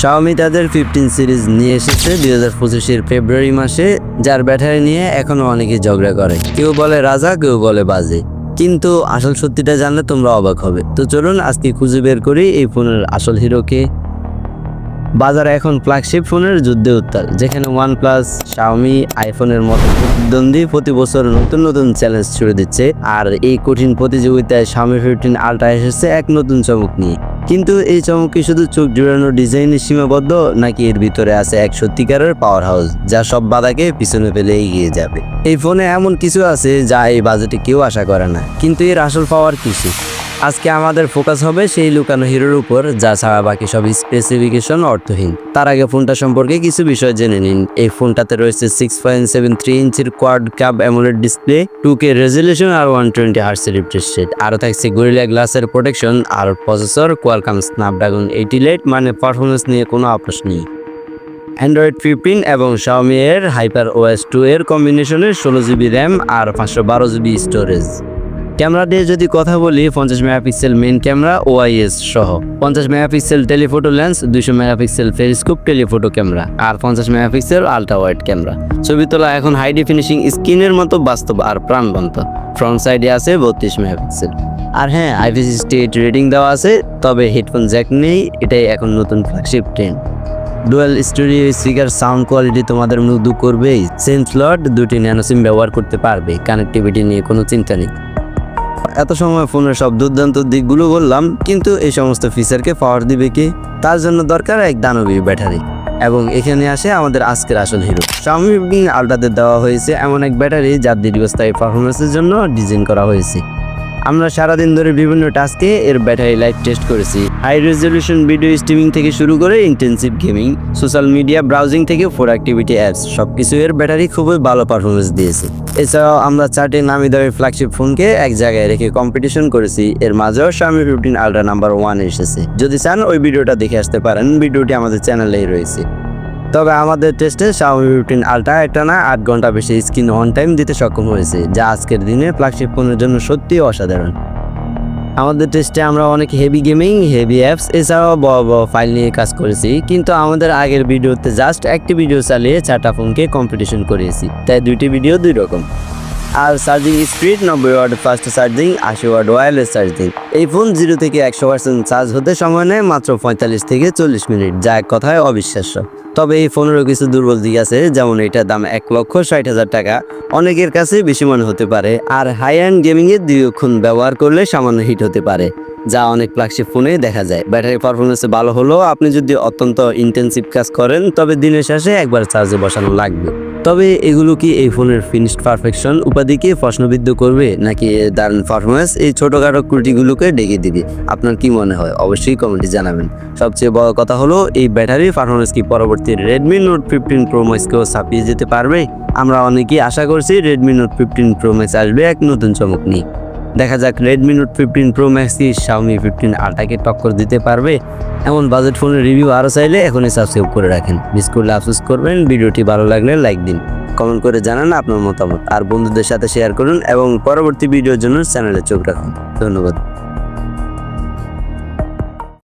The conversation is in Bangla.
শাওমি তাদের ফিফটিন সিরিজ নিয়ে এসেছে দুই হাজার পঁচিশের ফেব্রুয়ারি মাসে, যার ব্যাটারি নিয়ে এখনও অনেকে ঝগড়া করে। কেউ বলে রাজা, কেউ বলে বাজে। কিন্তু আসল সত্যিটা জানলে তোমরা অবাক হবে। তো চলুন, আজকে খুঁজে বের করি এই ফোনের আসল হিরোকে বাজারে এখন ফ্ল্যাগশিপ ফোনের যুদ্ধে উত্তাল, যেখানে ওয়ান প্লাস শাওমি আইফোনের মতো প্রতিদ্বন্দ্বী প্রতি বছর নতুন নতুন চ্যালেঞ্জ ছুড়ে দিচ্ছে। আর এই কঠিন প্রতিযোগিতায় শাওমি ফিফটিন আলট্রা এসেছে এক নতুন চমক নিয়ে। কিন্তু এই চমক শুধু চোখ জুড়ানো ডিজাইনে সীমাবদ্ধ, নাকি এর ভিতরে আছে এক সত্যিকারের পাওয়ার হাউস যা সব বাধাকে পিছনে ফেলে এগিয়ে যাবে? এই ফোনে এমন কিছু আছে যা এই বাজেটে কেউ আশা করে না, কিন্তু এর আসল পাওয়ার কিছু আজকে আমাদের ফোকাস হবে সেই লুকানো হিরোর উপর, যা ছাড়া বাকি সব স্পেসিফিকেশন অর্থহীন। তার আগে ফোনটা সম্পর্কে কিছু বিষয় জেনে নিন। এই ফোনটাতে রয়েছে সিক্স পয়েন্ট সেভেন থ্রি ইঞ্চির quad curve AMOLED display two K resolution আর ওয়ান টোয়েন্টি হার্সের রিফ্রেশ রেট আরও থাকছে গরিলা গ্লাসের প্রোটেকশন আর processor Qualcomm Snapdragon eight elite মানে পারফরমেন্স নিয়ে কোনো আপোষ নেই। অ্যান্ড্রয়েড ফিফটিন এবং শাওমি এর হাইপার ওএস টু এর কম্বিনেশনে ষোলো জিবি র্যাম আর পাঁচশো বারো জিবি স্টোরেজ ক্যামেরা দিয়ে যদি কথা বলি, পঞ্চাশ মেগাপিক্সেল মেন ক্যামেরা ওআইএস সহ। পঞ্চাশ মেগাপিক্সেল টেলিফোটো লেন্স দুইশো মেগাপিক্সেল ফেরিস্কোপ টেলিফোটো ক্যামেরা, আর পঞ্চাশ মেগাপিক্সেল আলট্রা ওয়াইড ক্যামেরা। ছবি তোলা এখন হাই ডেফিনিশিং স্ক্রিনের মতো বাস্তব আর প্রাণবন্ত। ফ্রন্ট সাইডে আছে বত্রিশ মেগাপিক্সেল। আর হ্যাঁ আইপি সিক্সটি এইট রেটিং দেওয়া আছে, তবে হেডফোন জ্যাক নেই, এটাই এখন নতুন flagship trend dual studio speaker sound quality তোমাদের মুগ্ধ করবেই। সেম স্লট দুটি ন্যানো সিম ব্যবহার করতে পারবে কানেক্টিভিটি নিয়ে কোনো চিন্তা নেই। এত সময় ফোনের সব দুর্দান্ত দিকগুলো বললাম, কিন্তু এই সমস্ত ফিচারকে পাওয়ার দিবে কি? তার জন্য দরকার এক দানবী ব্যাটারি। এবং এখানে আসে আমাদের আজকের আসল হিরো Xiaomi আলটাদের দেওয়া হয়েছে এমন এক ব্যাটারি, যার দীর্ঘস্থায়ী পারফরমেন্সের জন্য ডিজাইন করা হয়েছে। আমরা সারাদিন ধরে বিভিন্ন টাস্কে এর ব্যাটারি লাইফ টেস্ট করেছি। হাই রেজলিউশন ভিডিও স্ট্রিমিং থেকে শুরু করে intensive gaming social media browsing থেকে ফোর অ্যাক্টিভিটি অ্যাপস সব কিছু এর ব্যাটারি খুবই ভালো পারফরমেন্স দিয়েছে। এছাড়াও আমরা চারটে নামি দামি ফ্ল্যাগশিপ ফোনকে এক জায়গায় রেখে কম্পিটিশন করেছি। এর মাঝেও Xiaomi fifteen ultra number one এসেছে। যদি চান ওই ভিডিওটা দেখে আসতে পারেন ভিডিওটি আমাদের চ্যানেলেই রয়েছে। তবে আমাদের টেস্টে Xiaomi ফিফটিন আলট্রা একটা না আট ঘণ্টা বেশি স্ক্রিন অন টাইম দিতে সক্ষম হয়েছে, যা আজকের দিনে ফ্ল্যাগশিপ ফোনের জন্য সত্যিই অসাধারণ। আমাদের টেস্টে আমরা অনেক হেভি গেমিং হেভি অ্যাপস এছাড়াও বড় বড় ফাইল নিয়ে কাজ করেছি, কিন্তু আমাদের আগের ভিডিওতে জাস্ট একটি ভিডিও চালিয়ে চারটা ফোনকে কম্পিটিশন করিয়েছি, তাই দুইটি ভিডিও দুই রকম। আর চার্জিং স্পিড নব্বই ওয়াট ফাস্ট চার্জিং আশি ওয়াট ওয়্যারলেস চার্জিং এই ফোন জিরো থেকে একশো পার্সেন্ট চার্জ হতে সময় নেয় মাত্র পঁয়তাল্লিশ থেকে চল্লিশ মিনিট, যা এক কথায় অবিশ্বাস্য। তবে এই ফোনেরও কিছু দুর্বল দিক আছে, যেমন এটার দাম এক লক্ষ ষাট হাজার টাকা। অনেকের কাছে বেশি মনে হতে পারে, আর হাই অ্যান্ড গেমিংয়ে দীর্ঘক্ষণ ব্যবহার করলে সামান্য হিট হতে পারে, যা অনেক ফ্ল্যাগশিপ ফোনে দেখা যায়। ব্যাটারি পারফরমেন্সে ভালো হলেও আপনি যদি অত্যন্ত ইন্টেন্সিভ কাজ করেন, তবে দিনের শেষে একবার চার্জে বসানো লাগবে। তবে এগুলো কি এই ফোনের ফিনিশড পারফেকশন উপাধিকে প্রশ্নবিদ্ধ করবে? নাকি দারুণ পারফরমেন্স এই ছোটোখাটো ত্রুটিগুলোকে ডেকে দিবে। আপনার কি মনে হয়? অবশ্যই কমেন্টে জানাবেন। সবচেয়ে বড় কথা হলো, এই ব্যাটারি পারফরমেন্স কি পরবর্তী রেডমি নোট ফিফটিন প্রো ম্যাক্সকেও ছাপিয়ে যেতে পারবে? আমরা অনেকেই আশা করছি Redmi Note fifteen Pro Max আসবে এক নতুন চমক নিয়ে। দেখা যাক Redmi Note fifteen Pro Max কি শাওমি ফিফটিন আলট্রাকে টক্কর দিতে পারবে? এমন বাজেট ফোনের রিভিউ আরও চাইলে এখনই সাবস্ক্রাইব করে রাখেন। মিস করলে আফসোস করবেন, ভিডিওটি ভালো লাগলে লাইক দিন। কমেন্ট করে জানান আপনার মতামত। আর বন্ধুদের সাথে শেয়ার করুন এবং পরবর্তী ভিডিওর জন্য চ্যানেলে চোখ রাখুন। ধন্যবাদ।